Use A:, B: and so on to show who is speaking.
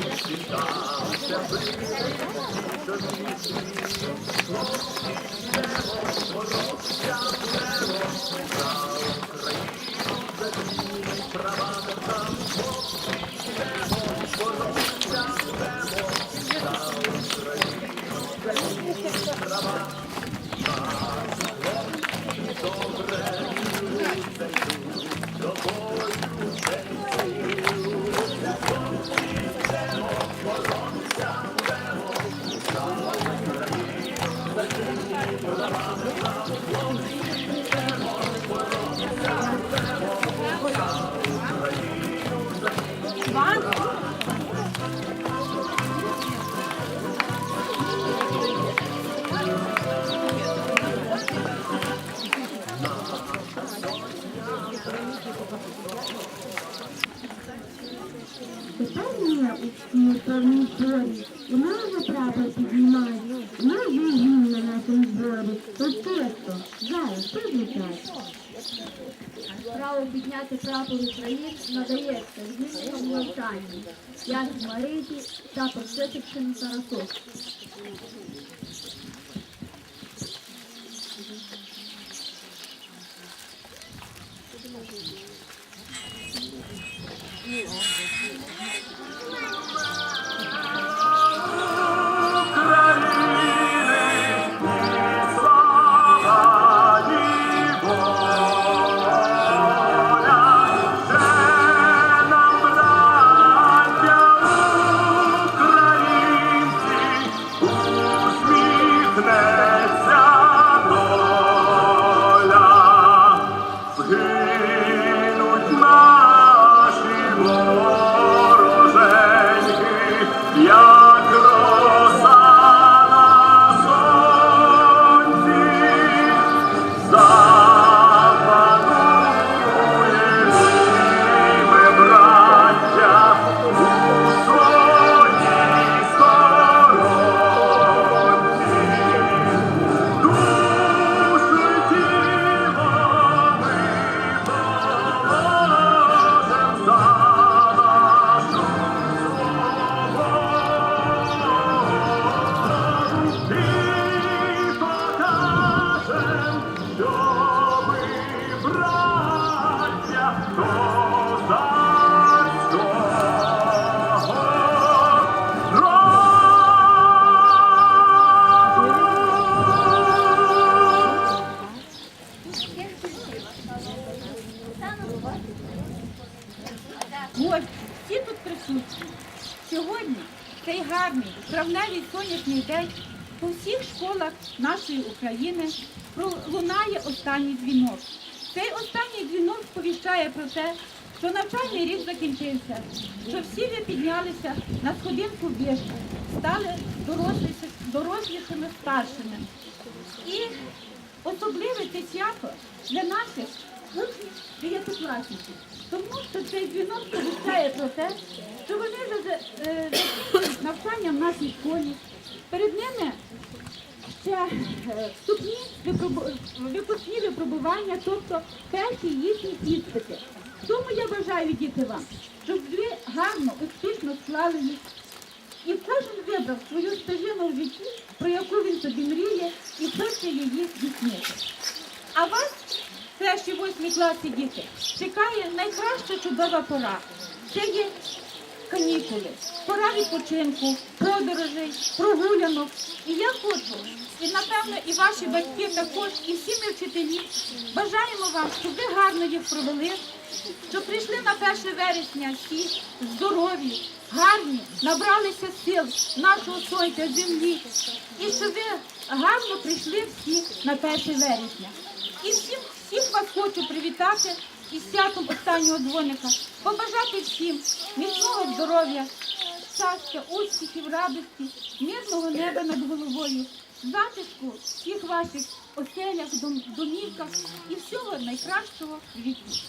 A: Світався, що вічні цій певній порі, вона вже прапор піднімає, вона вже гімн на нашому зборі. Урочисто, зараз, призвичай.
B: Право підняти прапор України надається змінному навчанні. Як Мариті та Просвітичем Тарасов.
C: Усміхнеться
D: Сьогодні цей гарний травневий сонячний день по всіх школах нашої України пролунає останній дзвінок. Цей останній дзвінок сповіщає про те, що навчальний рік закінчився, що всі ви піднялися на сходинку вишки, стали дорослішими старшими. І особливе це свято для наших учнів дев'ятикласників. Тому що цей дзвінок сповіщає про те, що вони е, закінчують навчання в нашій школі. Перед ними ще е, вступні випускні випробування, тобто перші їхні іспити. Тому я бажаю діти вам, щоб ви гарно, успішно склали їх і кожен вибрав свою стежину в житті, про яку він собі мріє, і хоче її здійснити. А вас, перші восьмі класи діти, чекає найкраща чудова пора. Це є канікули, пора відпочинку, подорожей, прогулянок. І я хочу, і напевно і ваші батьки також, і всі ми вчителі, бажаємо вам, щоб ви гарно їх провели, щоб прийшли на 1 вересня всі здорові, гарні, набралися сил нашого сонця, землі. І щоб ви гарно прийшли всі на 1 вересня. І всім, хочу привітати із святом останнього дзвоника, побажати всім міцного здоров'я, щастя, успіхів, радості, мирного неба над головою, затишку всіх ваших оселях, домівках і всього найкращого в житті.